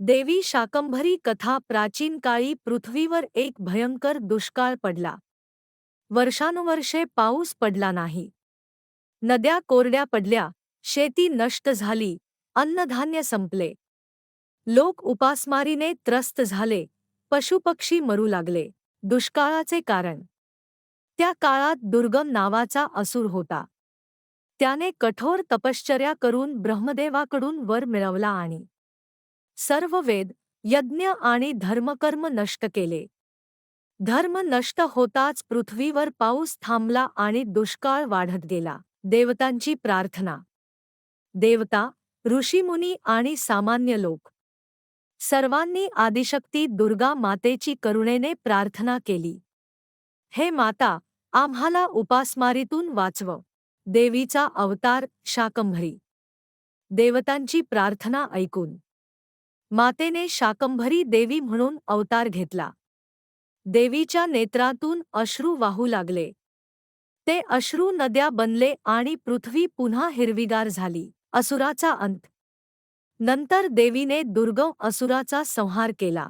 देवी शाकंभरी कथा प्राचीन काळी पृथ्वीवर एक भयंकर दुष्काळ पडला. वर्षानुवर्षे पाऊस पडला नाही. नद्या कोरड्या पडल्या शेती नष्ट झाली अन्नधान्य संपले. लोक उपासमारीने त्रस्त झाले पशुपक्षी मरू लागले दुष्काळाचे कारण. त्या काळात दुर्गम नावाचा असुर होता. त्याने कठोर तपश्चर्या करून ब्रह्मदेवाकडून वर मिळवला आणि सर्व वेद यज्ञ आणि धर्मकर्म नष्ट केले. धर्म नष्ट होताच पृथ्वीवर पाऊस थांबला आणि दुष्काळ वाढत गेला. देवतांची प्रार्थना. देवता ऋषीमुनी आणि सामान्य लोक. सर्वांनी आदिशक्ती दुर्गा मातेची करुणेने प्रार्थना केली. हे माता आम्हाला उपासमारीतून वाचव. देवीचा अवतार शाकंभरी. देवतांची प्रार्थना ऐकून. मातेने शाकंभरी देवी म्हणून अवतार घेतला. देवीच्या नेत्रातून अश्रू वाहू लागले. ते अश्रू नद्या बनले आणि पृथ्वी पुन्हा हिरवीगार झाली असुराचा अंत. नंतर देवीने दुर्गम असुराचा संहार केला.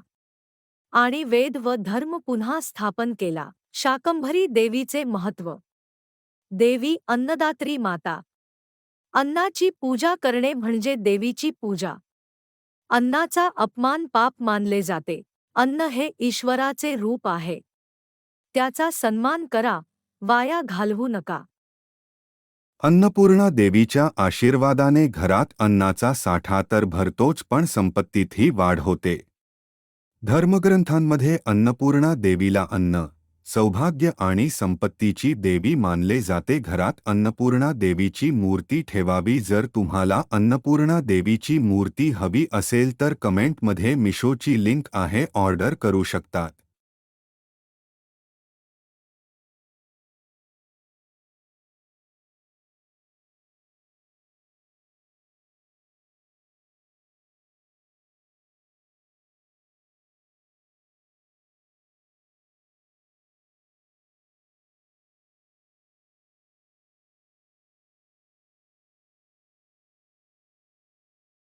आणि वेद व धर्म पुन्हा स्थापन केला शाकंभरी देवीचे महत्त्व. देवी अन्नदात्री माता. अन्नाची पूजा करणे म्हणजे देवीची पूजा. अन्नाचा अपमान पाप मानले जाते. अन्न हे ईश्वराचे रूप आहे. त्याचा सन्मान करा वाया घालवू नका. अन्नपूर्णा देवीच्या आशीर्वादाने घरात अन्नाचा साठा तर भरतोच पण संपत्तीतही वाढ होते. धर्मग्रंथांमध्ये अन्नपूर्णा देवीला अन्न सौभाग्य आणि संपत्तीची देवी मानले जाते. घरात अन्नपूर्णा देवीची मूर्ती ठेवावी. जर तुम्हाला अन्नपूर्णा देवीची मूर्ती हवी असेल तर कमेंटमध्ये मिशोची लिंक आहे. ऑर्डर करू शकतात.